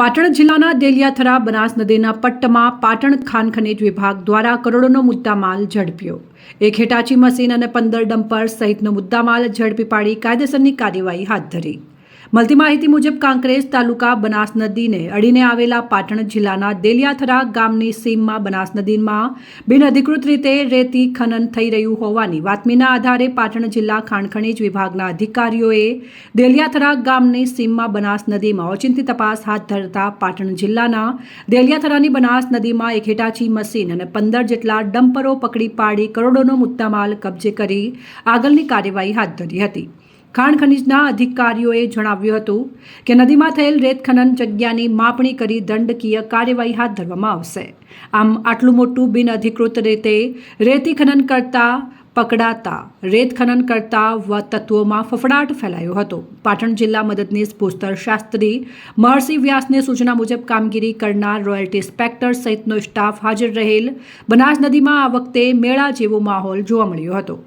પાટણ જિલ્લાના દેલિયાથરા બનાસ નદીના પટ્ટમાં પાટણ ખાન ખનીજ વિભાગ દ્વારા કરોડોનો મુદ્દામાલ ઝડપ્યો. એક હેટાચી મશીન અને પંદર ડમ્પર સહિતનો મુદ્દામાલ ઝડપી પાડી કાયદેસરની કાર્યવાહી હાથ ધરી. મળતી માહિતી મુજબ કાંકરેજ તાલુકા બનાસ નદીને અડીને આવેલા પાટણ જિલ્લાના દેલિયાથરા ગામની સીમમાં બનાસ નદીમાં બિનઅધિકૃત રીતે રેતી ખનન થઈ રહ્યું હોવાની બાતમીના આધારે પાટણ જિલ્લા ખાણ ખનીજ વિભાગના અધિકારીઓએ દેલિયાથરા ગામની સીમમાં બનાસ નદીમાં ઓચિંતી તપાસ હાથ ધરતા પાટણ જિલ્લાના દેલિયાથરાની બનાસ નદીમાં એક હિટાચી મશીન અને પંદર જેટલા ડમ્પરો પકડી પાડી કરોડોનો મુદ્દામાલ કબજે કરી આગળની કાર્યવાહી હાથ ધરી હતી. ખાણ ખનીજના અધિકારીઓએ જણાવ્યું હતું કે નદીમાં થયેલ રેત ખનન જગ્યાની માપણી કરી દંડકીય કાર્યવાહી હાથ ધરવામાં આવશે. આમ આટલું મોટું બિનઅધિકૃત રીતે રેતી ખનન કરતા પકડાતા, રેત ખનન કરતા વ તત્વોમાં ફફડાટ ફેલાયો હતો. પાટણ જિલ્લા મદદનીશ ભૂસ્તર શાસ્ત્રી મહર્ષિ વ્યાસને સૂચના મુજબ કામગીરી કરનાર રોયલ્ટી ઇન્સ્પેક્ટર સહિતનો સ્ટાફ હાજર રહેલ બનાસ નદીમાં આ વખતે મેળા જેવો માહોલ જોવા મળ્યો હતો.